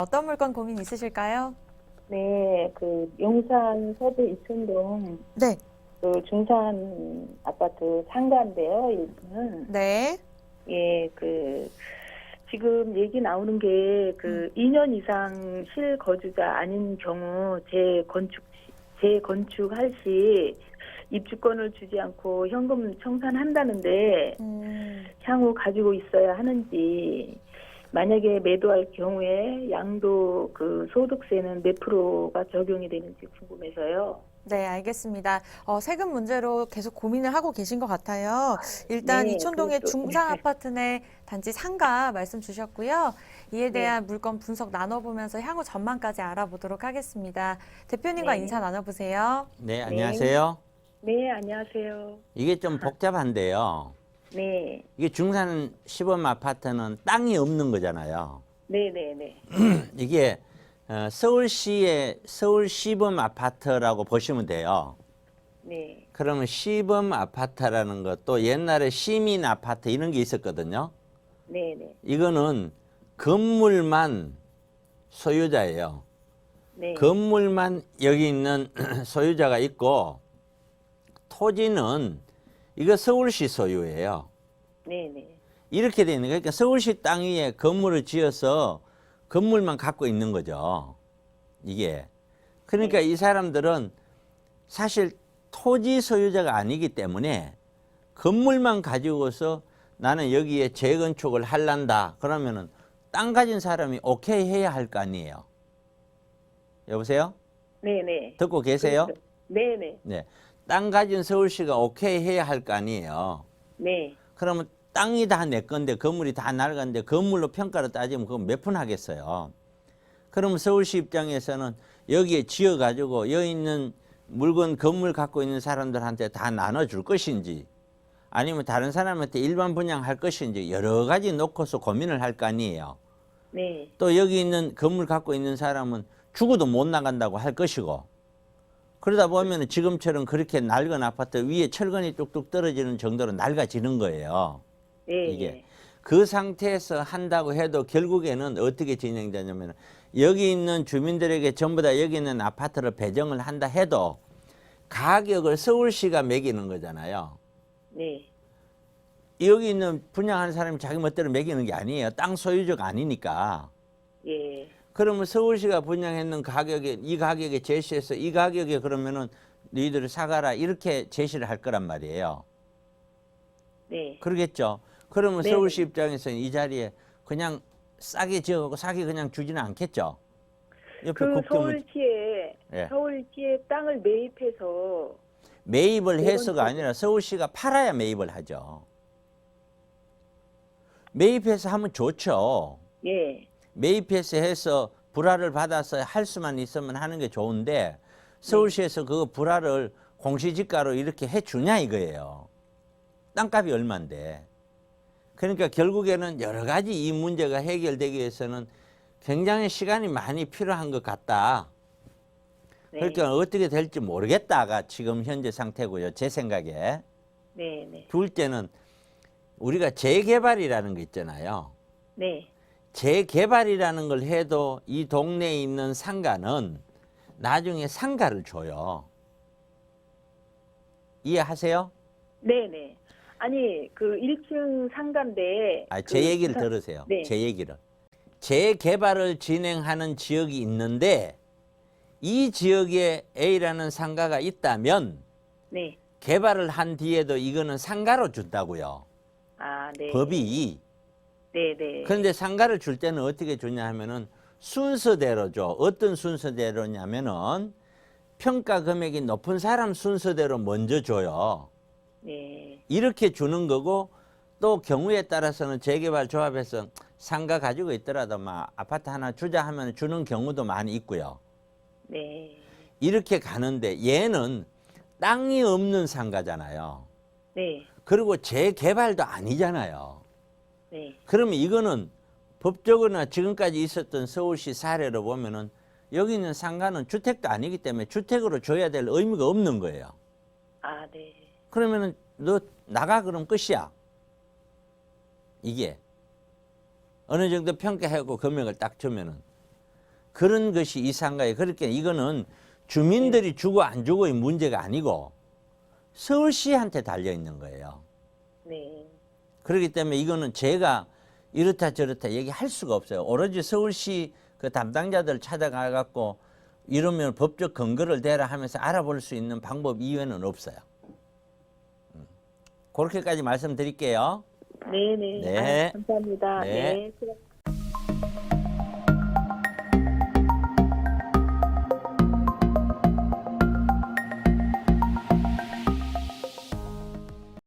어떤 물건 고민 있으실까요? 네, 그 용산 서부 이천동 네. 그 중산 아파트 상가인데요. 여기는 네. 예, 그 지금 얘기 나오는 게 그 2년 이상 실거주자 아닌 경우 재건축 시- 재건축할 시 입주권을 주지 않고 현금 청산한다는데 음, 향후 가지고 있어야 하는지 만약에 매도할 경우에 양도 그 소득세는 몇 프로가 적용이 되는지 궁금해서요. 네, 알겠습니다. 어, 세금 문제로 계속 고민을 하고 계신 것 같아요. 일단 네, 이촌동의 그것도- 중상 네. 아파트 내 단지 상가 말씀 주셨고요. 이에 대한 물건 분석 나눠보면서 향후 전망까지 알아보도록 하겠습니다. 대표님과 네. 인사 나눠보세요. 네, 안녕하세요. 네, 안녕하세요. 이게 좀 복잡한데요. 네, 이게 중산 시범 아파트는 땅이 없는 거잖아요. 네, 네, 네. 이게 어, 서울시의 서울 시범 아파트라고 보시면 돼요. 네, 그러면 시범 아파트라는 것도 옛날에 시민 아파트 이런 게 있었거든요. 네, 네, 이거는 건물만 소유자예요. 네. 건물만 여기 있는 소유자가 있고 토지는 이거 서울시 소유예요. 네, 네. 이렇게 되는 거예요. 그러니까 서울시 땅 위에 건물을 지어서 건물만 갖고 있는 거죠. 이게. 그러니까 이 사람들은 사실 토지 소유자가 아니기 때문에 건물만 가지고서 나는 여기에 재건축을 할란다. 그러면은 땅 가진 사람이 오케이 해야 할 거 아니에요. 여보세요? 네, 네. 듣고 계세요? 그렇죠. 네, 네. 네. 땅 가진 서울시가 오케이 해야 할 거 아니에요. 네. 그러면 땅이 다 내 건데 건물이 다 낡았는데 건물로 평가를 따지면 그건 몇 푼 하겠어요. 그러면 서울시 입장에서는 여기에 지어 가지고 여기 있는 물건 건물 갖고 있는 사람들한테 다 나눠줄 것인지 아니면 다른 사람한테 일반 분양할 것인지 여러 가지 놓고서 고민을 할 거 아니에요. 네. 또 여기 있는 건물 갖고 있는 사람은 죽어도 못 나간다고 할 것이고 그러다 보면 지금처럼 그렇게 낡은 아파트 위에 철근이 뚝뚝 떨어지는 정도로 낡아지는 거예요. 네. 이게. 그 상태에서 한다고 해도 결국에는 어떻게 진행되냐면 여기 있는 주민들에게 전부 다 여기 있는 아파트를 배정을 한다 해도 가격을 서울시가 매기는 거잖아요. 네. 여기 있는 분양하는 사람이 자기 멋대로 매기는 게 아니에요. 땅 소유자가 아니니까. 예. 그러면 서울시가 분양했는 가격에 이 가격에 제시해서 이 가격에 그러면은 너희들이 사가라 이렇게 제시를 할 거란 말이에요. 네. 그러겠죠. 그러면 네. 서울시 입장에서는 이 자리에 그냥 싸게 지어갖고 싸게 그냥 주지는 않겠죠. 옆에 그 국토부 서울시에 예. 서울시에 땅을 매입해서 매입을 해서가 아니라 서울시가 팔아야 매입을 하죠. 매입해서 하면 좋죠. 예. 매입해서 해서 불화를 받아서 할 수만 있으면 하는 게 좋은데 서울시에서 그 불화를 공시지가로 이렇게 해주냐 이거예요. 땅값이 얼만데. 그러니까 결국에는 여러 가지 이 문제가 해결되기 위해서는 굉장히 시간이 많이 필요한 것 같다. 네. 그러니까 어떻게 될지 모르겠다가 지금 현재 상태고요. 제 생각에. 네, 네. 둘째는 우리가 재개발이라는 거 있잖아요. 네. 재개발이라는 걸 해도 이 동네에 있는 상가는 나중에 상가를 줘요. 이해하세요? 네, 네. 아니, 그 1층 상가인데 아, 그제 얘기를 사- 들으세요. 네. 제 얘기를. 재개발을 진행하는 지역이 있는데 이 지역에 A라는 상가가 있다면 네. 개발을 한 뒤에도 이거는 상가로 준다고요. 아, 네. 법이. 네, 네. 그런데 상가를 줄 때는 어떻게 주냐 하면은 순서대로 줘. 어떤 순서대로냐면은 평가 금액이 높은 사람 순서대로 먼저 줘요. 네. 이렇게 주는 거고 또 경우에 따라서는 재개발 조합에서 상가 가지고 있더라도 막 아파트 하나 주자 하면 주는 경우도 많이 있고요. 네. 이렇게 가는데 얘는 땅이 없는 상가잖아요. 네. 그리고 재개발도 아니잖아요. 네. 그러면 이거는 법적으로나 지금까지 있었던 서울시 사례로 보면은 여기 있는 상가는 주택도 아니기 때문에 주택으로 줘야 될 의미가 없는 거예요. 아, 네. 그러면은 너 나가 그럼 끝이야. 이게 어느 정도 평가하고 금액을 딱 주면은 그런 것이 이 상가에 그렇게 이거는 주민들이 주고 안 주고의 문제가 아니고 서울시한테 달려 있는 거예요. 네. 그렇기 때문에 이거는 제가 이렇다 저렇다 얘기할 수가 없어요. 오로지 서울시 그 담당자들 찾아가 갖고 이러면 법적 근거를 대라 하면서 알아볼 수 있는 방법 이외에는 없어요. 음. 그렇게까지 말씀드릴게요. 네네. 네. 아, 감사합니다. 네. 네.